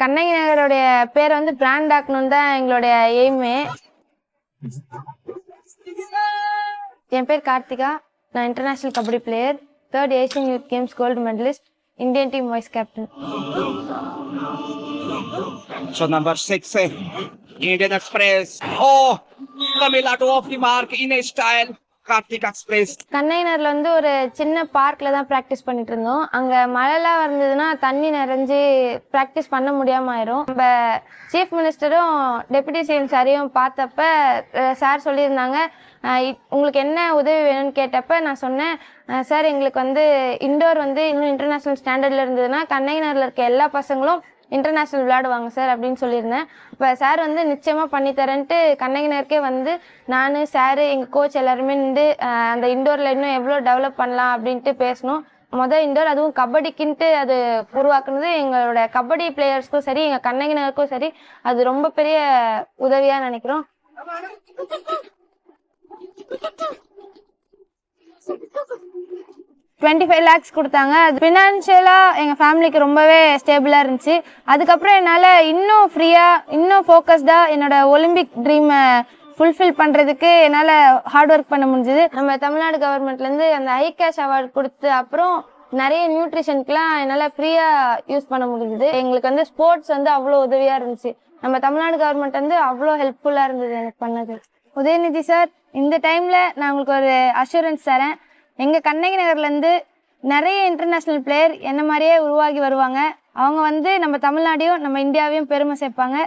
கண்ணகி நகருடைய பேர் வந்து பிராண்ட் ஆக்கணும் தான் எங்களுடைய எய்மு என் பேர் கார்த்திகா நான் international kabaddi player third Asian youth games gold medallist Indian team vice captain So number six, eh, Indian Express. Oh, Tamilnadu off the mark in a style. Karthik express. கண்ணைனர்ல வந்து ஒரு சின்ன பார்க்கில் தான் பிராக்டிஸ் பண்ணிட்டு இருந்தோம். அங்கே மழைலாம் வந்ததுன்னா தண்ணி நிறைஞ்சு ப்ராக்டிஸ் பண்ண முடியாமல் ஆயிரும். நம்ம சீஃப் மினிஸ்டரும் டெபுட்டி சிஎம் சாரையும் பார்த்தப்ப சார் சொல்லியிருந்தாங்க உங்களுக்கு என்ன உதவி வேணும்னு கேட்டப்ப நான் சொன்னேன் சார் எங்களுக்கு வந்து இண்டோர் வந்து இன்னும் இன்டர்நேஷ்னல் ஸ்டாண்டர்டில் இருந்ததுன்னா கண்ணைனரில் இருக்க எல்லா பசங்களும் இன்டர்நேஷ்னல் விளையாடுவாங்க சார் அப்படின்னு சொல்லியிருந்தேன். இப்போ சார் வந்து நிச்சயமாக பண்ணித்தரேன்ட்டு கண்ணகினருக்கே வந்து நான் சார் எங்கள் கோச் எல்லாருமே நின்று அந்த இண்டோரில் இன்னும் எவ்வளோ டெவலப் பண்ணலாம் அப்படின்ட்டு பேசணும். மொதல் இண்டோர் அதுவும் கபடிக்குன்ட்டு அது உருவாக்குனது எங்களோட கபடி பிளேயர்ஸ்க்கும் சரி எங்கள் கண்ணகினருக்கும் சரி அது ரொம்ப பெரிய உதவியாக நினைக்கிறோம். டுவெண்ட்டி ஃபைவ் லேக்ஸ் கொடுத்தாங்க. அது ஃபினான்ஷியலாக எங்கள் ஃபேமிலிக்கு ரொம்பவே ஸ்டேபிளாக இருந்துச்சு. அதுக்கப்புறம் என்னால் இன்னும் ஃப்ரீயாக இன்னும் ஃபோக்கஸ்டாக என்னோட ஒலிம்பிக் ட்ரீமை ஃபுல்ஃபில் பண்ணுறதுக்கு என்னால் ஹார்ட் ஒர்க் பண்ண முடிஞ்சுது. நம்ம தமிழ்நாடு கவர்மெண்ட்லேருந்து அந்த ஐ கேஷ் அவார்டு கொடுத்து அப்புறம் நிறைய நியூட்ரிஷனுக்குலாம் என்னால் ஃப்ரீயாக யூஸ் பண்ண முடிஞ்சுது. எங்களுக்கு வந்து ஸ்போர்ட்ஸ் வந்து அவ்வளோ உதவியாக இருந்துச்சு. நம்ம தமிழ்நாடு கவர்மெண்ட் வந்து அவ்வளோ ஹெல்ப்ஃபுல்லாக இருந்தது எனக்கு பண்ணது. உதயநிதி சார் இந்த டைமில் நான் உங்களுக்கு ஒரு அஷூரன்ஸ் தரேன். எங்கள் கண்ணகி நகர்லேருந்து நிறைய இன்டர்நேஷ்னல் பிளேயர் என்ன மாதிரியே உருவாகி வருவாங்க. அவங்க வந்து நம்ம தமிழ்நாடையும் நம்ம இந்தியாவையும் பெருமை சேர்ப்பாங்க.